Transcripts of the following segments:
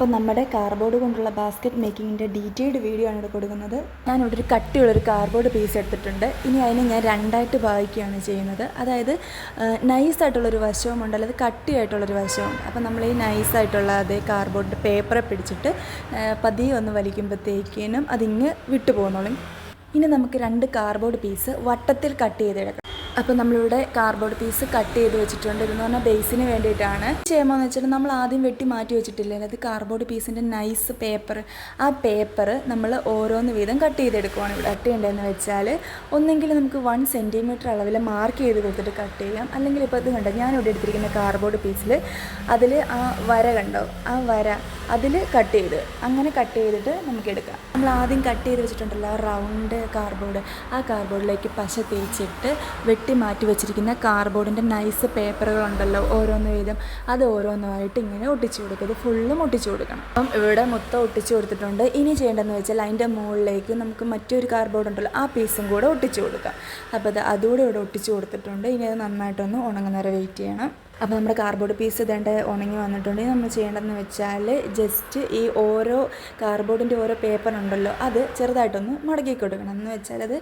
അപ്പോൾ നമ്മുടെ കാർബോർഡ് കൊണ്ടുള്ള ബാസ്ക്കറ്റ് മേക്കിങ്ങിന്റെ ഡീറ്റെയിൽഡ് വീഡിയോ ആണ് ഇവിടെ കൊടുക്കുന്നത്. ഞാനിവിടെ ഒരു കട്ടിയുള്ളൊരു കാർബോർഡ് പീസ് എടുത്തിട്ടുണ്ട്. ഇനി അതിനെ ഞാൻ രണ്ടായിട്ട് ഭാഗിക്കുകയാണ് ചെയ്യുന്നത്. അതായത് നൈസായിട്ടുള്ളൊരു വശവും ഉണ്ട് അല്ലാതെ കട്ടിയായിട്ടുള്ളൊരു വശവുമുണ്ട്. അപ്പോൾ നമ്മൾ ഈ നൈസായിട്ടുള്ള അതേ കാർബോർഡ് പേപ്പറെ പിടിച്ചിട്ട് പതിയെ ഒന്ന് വലിക്കുമ്പോഴത്തേക്കിനും അതിങ്ങ് വിട്ടു പോകുന്നോളും ഇനി നമുക്ക് രണ്ട് കാർബോർഡ് പീസ് വട്ടത്തിൽ കട്ട് ചെയ്തെടുക്കണം. അപ്പോൾ നമ്മളിവിടെ കാർഡ്ബോർഡ് പീസ് കട്ട് ചെയ്ത് വെച്ചിട്ടുണ്ട്. ഇതെന്ന് പറഞ്ഞാൽ ബേസിന് വേണ്ടിയിട്ടാണ്. ചെയ്യുമ്പോൾ വെച്ചാൽ നമ്മൾ ആദ്യം വെട്ടി മാറ്റി വെച്ചിട്ടില്ലേ? അത് കാർഡ്ബോർഡ് പീസിന്റെ നൈസ് പേപ്പർ ആ പേപ്പർ നമ്മൾ ഓരോന്ന് വീതം കട്ട് ചെയ്തെടുക്കുവാണ്. ഇവിടെ കട്ട് ചെയ്യേണ്ടതെന്ന് വെച്ചാൽ ഒന്നെങ്കിൽ നമുക്ക് വൺ സെന്റിമീറ്റർ അളവിൽ മാർക്ക് ചെയ്ത് കൊടുത്തിട്ട് കട്ട് ചെയ്യാം. അല്ലെങ്കിൽ ഇപ്പോൾ ഇത് കണ്ടോ? ഞാനിവിടെ എടുത്തിരിക്കുന്ന കാർഡ്ബോർഡ് പീസിൽ അതിൽ ആ വര കണ്ടോ? ആ വര അതിൽ കട്ട് ചെയ്ത്. അങ്ങനെ കട്ട് ചെയ്തിട്ട് നമുക്ക് എടുക്കാം. നമ്മൾ ആദ്യം കട്ട് ചെയ്ത് വെച്ചിട്ടുണ്ടല്ലോ റൗണ്ട് കാർഡ്ബോർഡ് ആ കാർഡ്ബോർഡിലേക്ക് പശ തേച്ചിട്ട് വെട്ടി മാറ്റി വെച്ചിരിക്കുന്ന കാർഡ്ബോർഡിന്റെ നൈസ് പേപ്പറുകളുണ്ടല്ലോ ഓരോന്ന് വീതം അത് ഓരോന്നായിട്ട് ഇങ്ങനെ ഒട്ടിച്ചു കൊടുക്കുക ഇത് ഫുള്ളും ഒട്ടിച്ചു കൊടുക്കണം. അപ്പം ഇവിടെ മൊത്തം ഒട്ടിച്ചു കൊടുത്തിട്ടുണ്ട്. ഇനി ചെയ്യേണ്ടതെന്ന് വെച്ചാൽ അതിന്റെ മുകളിലേക്ക് നമുക്ക് മറ്റൊരു കാർഡ്ബോർഡ് ഉണ്ടല്ലോ ആ പീസും കൂടെ ഒട്ടിച്ചു കൊടുക്കാം. അപ്പോൾ അത് അതുകൂടെ ഇവിടെ ഒട്ടിച്ചു കൊടുത്തിട്ടുണ്ട്. ഇനി അത് നന്നായിട്ടൊന്ന് ഉണങ്ങുന്നവരെ വെയിറ്റ് ചെയ്യണം. അപ്പോൾ നമ്മുടെ കാർഡ്ബോർഡ് പീസ് ഇതേണ്ട ഉണങ്ങി വന്നിട്ടുണ്ടെങ്കിൽ നമ്മൾ ചെയ്യേണ്ടതെന്ന് വെച്ചാൽ ജസ്റ്റ് ഈ ഓരോ കാർഡ്ബോർഡിന്റെ ഓരോ പേപ്പർ ഉണ്ടല്ലോ അത് ചെറുതായിട്ടൊന്ന് മടക്കി കൊടുക്കണം. എന്ന് വെച്ചാൽ അത്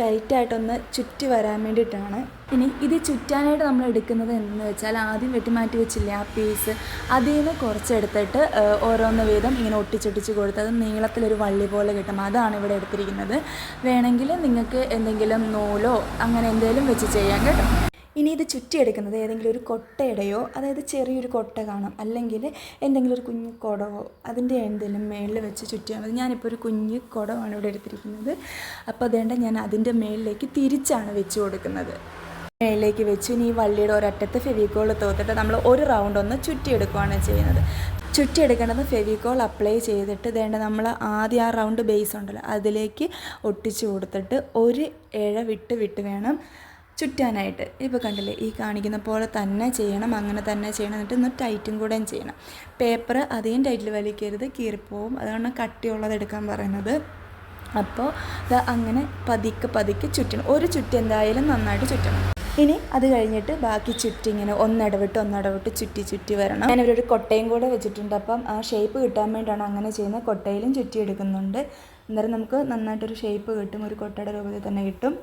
ടൈറ്റായിട്ടൊന്ന് ചുറ്റി വരാൻ വേണ്ടിയിട്ടാണ്. ഇനി ഇത് ചുറ്റാനായിട്ട് നമ്മൾ എടുക്കുന്നത് എന്ന് വെച്ചാൽ ആദ്യം വെട്ടിമാറ്റി വെച്ചില്ലേ ആ പീസ് അതിൽ നിന്ന് കുറച്ചെടുത്തിട്ട് ഓരോന്ന് വീതം ഇങ്ങനെ ഒട്ടിച്ചൊട്ടിച്ച് കൊടുത്ത് അത് നീളത്തിലൊരു വള്ളി പോലെ കിട്ടും അതാണ് ഇവിടെ എടുത്തിരിക്കുന്നത്. വേണമെങ്കിൽ നിങ്ങൾക്ക് എന്തെങ്കിലും നൂലോ അങ്ങനെ എന്തെങ്കിലും വെച്ച് ചെയ്യാൻ കേട്ടോ. ഇനി ഇത് ചുറ്റിയെടുക്കുന്നത് ഏതെങ്കിലും ഒരു കൊട്ടയുടെയോ അതായത് ചെറിയൊരു കൊട്ട കാണാം. അല്ലെങ്കിൽ എന്തെങ്കിലും ഒരു കുഞ്ഞു കുടവോ അതിന്റെ എന്തെങ്കിലും മേളിൽ വെച്ച് ചുറ്റിയാൽ മതി. ഞാനിപ്പോൾ ഒരു കുഞ്ഞു കുടമാണ് ഇവിടെ എടുത്തിരിക്കുന്നത്. അപ്പോൾ അതേണ്ട ഞാൻ അതിന്റെ മേളിലേക്ക് തിരിച്ചാണ് വെച്ച് കൊടുക്കുന്നത്. മേളിലേക്ക് വെച്ച് ഇനി ഈ വള്ളിയുടെ ഒരറ്റത്ത് ഫെവിക്കോൾ തോത്തിട്ട് നമ്മൾ ഒരു റൗണ്ട് ഒന്ന് ചുറ്റിയെടുക്കുകയാണ് ചെയ്യുന്നത്. ചുറ്റിയെടുക്കേണ്ടത് ഫെവിക്കോൾ അപ്ലൈ ചെയ്തിട്ട് വേണ്ട നമ്മൾ ആദ്യം ആ റൗണ്ട് ബേസ് ഉണ്ടല്ലോ അതിലേക്ക് ഒട്ടിച്ചു കൊടുത്തിട്ട് ഒരു ഇഴ വിട്ട് വിട്ട് വേണം ചുറ്റാനായിട്ട്. ഇപ്പോൾ കണ്ടില്ലേ ഈ കാണിക്കുന്ന പോലെ തന്നെ ചെയ്യണം അങ്ങനെ തന്നെ ചെയ്യണം എന്നിട്ട് ഒന്ന് ടൈറ്റും കൂടെ ചെയ്യണം. പേപ്പർ അധികം ടൈറ്റിൽ വലിക്കരുത് കീറിപ്പോവും. അതുകൊണ്ട് കട്ടിയുള്ളത് എടുക്കാൻ പറയുന്നത്. അപ്പോൾ അങ്ങനെ പതുക്കെ പതുക്കെ ചുറ്റണം. ഒരു ചുറ്റി എന്തായാലും നന്നായിട്ട് ചുറ്റണം. ഇനി അത് കഴിഞ്ഞിട്ട് ബാക്കി ചുറ്റി ഇങ്ങനെ ഒന്നിടവിട്ട് ഒന്നിടവിട്ട് ചുറ്റി ചുറ്റി വരണം. ഞാൻ ഇവരൊരു കൊട്ടയും കൂടെ വെച്ചിട്ടുണ്ട്. അപ്പം ആ ഷേപ്പ് കിട്ടാൻ വേണ്ടിയാണ് അങ്ങനെ ചെയ്യുന്നത്. കൊട്ടയിലും ചുറ്റി എടുക്കുന്നുണ്ട് അന്നേരം നമുക്ക് നന്നായിട്ടൊരു ഷേപ്പ് കിട്ടും. ഒരു കൊട്ടയുടെ രൂപത്തിൽ തന്നെ കിട്ടും.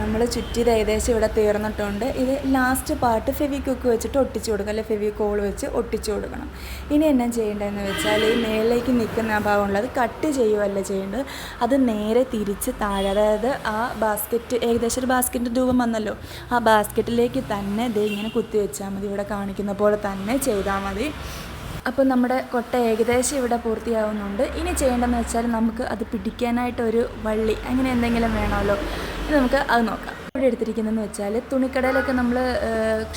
നമ്മൾ ചുറ്റിയത് ഏകദേശം ഇവിടെ തീർന്നിട്ടുണ്ട്. ഇത് ലാസ്റ്റ് പാർട്ട് ഫെവി ഫെവിക്വിക്ക് വെച്ചിട്ട് ഒട്ടിച്ചു കൊടുക്കുക അല്ലെങ്കിൽ ഫെവിക്കോൾ വെച്ച് ഒട്ടിച്ചു കൊടുക്കണം. ഇനി എന്നാ ചെയ്യേണ്ടതെന്ന് വെച്ചാൽ ഈ മേളിലേക്ക് നിൽക്കുന്ന ആ ഭാഗമുള്ളത് കട്ട് ചെയ്യുകയല്ല ചെയ്യേണ്ടത്. അത് നേരെ തിരിച്ച് താഴെ അതായത് ആ ബാസ്ക്കറ്റ് ഏകദേശം ഒരു ബാസ്ക്കറ്റിന്റെ രൂപം വന്നല്ലോ. ആ ബാസ്ക്കറ്റിലേക്ക് തന്നെ ഇത് ഇങ്ങനെ കുത്തി വെച്ചാൽ മതി. ഇവിടെ കാണിക്കുന്ന പോലെ തന്നെ ചെയ്താൽ മതി. അപ്പോൾ നമ്മുടെ കൊട്ട ഏകദേശം ഇവിടെ പൂർത്തിയാവുന്നുണ്ട്. ഇനി ചെയ്യേണ്ടതെന്ന് വെച്ചാൽ നമുക്ക് അത് പിടിക്കാനായിട്ട് ഒരു വള്ളി അങ്ങനെ എന്തെങ്കിലും വേണമല്ലോ. നമുക്ക് അത് നോക്കാം. ഇവിടെ എടുത്തിരിക്കുന്നതെന്ന് വെച്ചാൽ തുണിക്കടയിലൊക്കെ നമ്മൾ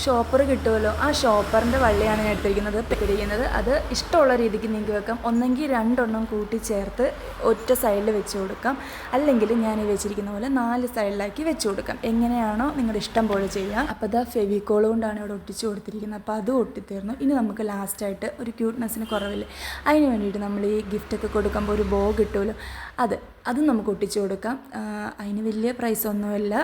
ഷോപ്പർ കിട്ടുമല്ലോ ആ ഷോപ്പറിന്റെ വള്ളിയാണ് ഞാൻ എടുത്തിരിക്കുന്നത്. എടുത്തിരിക്കുന്നത് അത് ഇഷ്ടമുള്ള രീതിക്ക് നിങ്ങൾക്ക് വെക്കാം. ഒന്നെങ്കിൽ രണ്ടെണ്ണം കൂട്ടി ചേർത്ത് ഒറ്റ സൈഡിൽ വെച്ച് കൊടുക്കാം. അല്ലെങ്കിൽ ഞാൻ ഈ വെച്ചിരിക്കുന്ന പോലെ നാല് സൈഡിലാക്കി വെച്ച് കൊടുക്കാം. എങ്ങനെയാണോ നിങ്ങളുടെ ഇഷ്ടം പോലെ ചെയ്യാം. അപ്പോൾ അത് ഫെവിക്കോൾ കൊണ്ടാണ് ഇവിടെ ഒട്ടിച്ച് കൊടുത്തിരിക്കുന്നത്. അപ്പോൾ അത് ഒട്ടിത്തീർന്നു. ഇനി നമുക്ക് ലാസ്റ്റായിട്ട് ഒരു ക്യൂട്ട്നെസ്സിന് കുറവില്ലേ? അതിന് വേണ്ടിയിട്ട് നമ്മൾ ഈ ഗിഫ്റ്റൊക്കെ കൊടുക്കുമ്പോൾ ഒരു ബോ കിട്ടുമല്ലോ. അത് അതും നമുക്ക് ഒട്ടിച്ചു കൊടുക്കാം. അതിന് വലിയ പ്രൈസ് ഒന്നുമില്ല.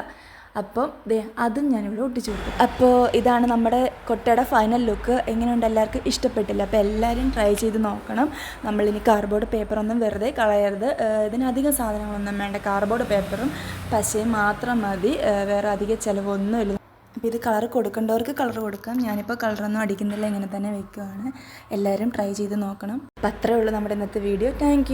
അപ്പോൾ ദേ അതും ഞാനിവിടെ ഒട്ടിച്ചു കൊടുക്കും അപ്പോൾ ഇതാണ് നമ്മുടെ കൊട്ടയുടെ ഫൈനൽ ലുക്ക് എങ്ങനെയുണ്ട് എല്ലാവർക്കും ഇഷ്ടപ്പെട്ടില്ല? അപ്പോൾ എല്ലാവരും ട്രൈ ചെയ്ത് നോക്കണം. നമ്മളിനി കാർബോർഡ് പേപ്പറൊന്നും വെറുതെ കളയരുത്. ഇതിനധികം സാധനങ്ങളൊന്നും വേണ്ട. കാർബോർഡ് പേപ്പറും പശയും മാത്രം മതി. വേറെ അധികം ചിലവൊന്നുമില്ല. അപ്പോൾ ഇത് കളർ കൊടുക്കേണ്ടവർക്ക് കളർ കൊടുക്കാം. ഞാനിപ്പോൾ കളറൊന്നും അടിക്കുന്നില്ല. ഇങ്ങനെ തന്നെ വെക്കുകയാണ് എല്ലാവരും ട്രൈ ചെയ്ത് നോക്കണം. അപ്പോൾ അത്രേ ഉള്ളൂ നമ്മുടെ ഇന്നത്തെ വീഡിയോ താങ്ക്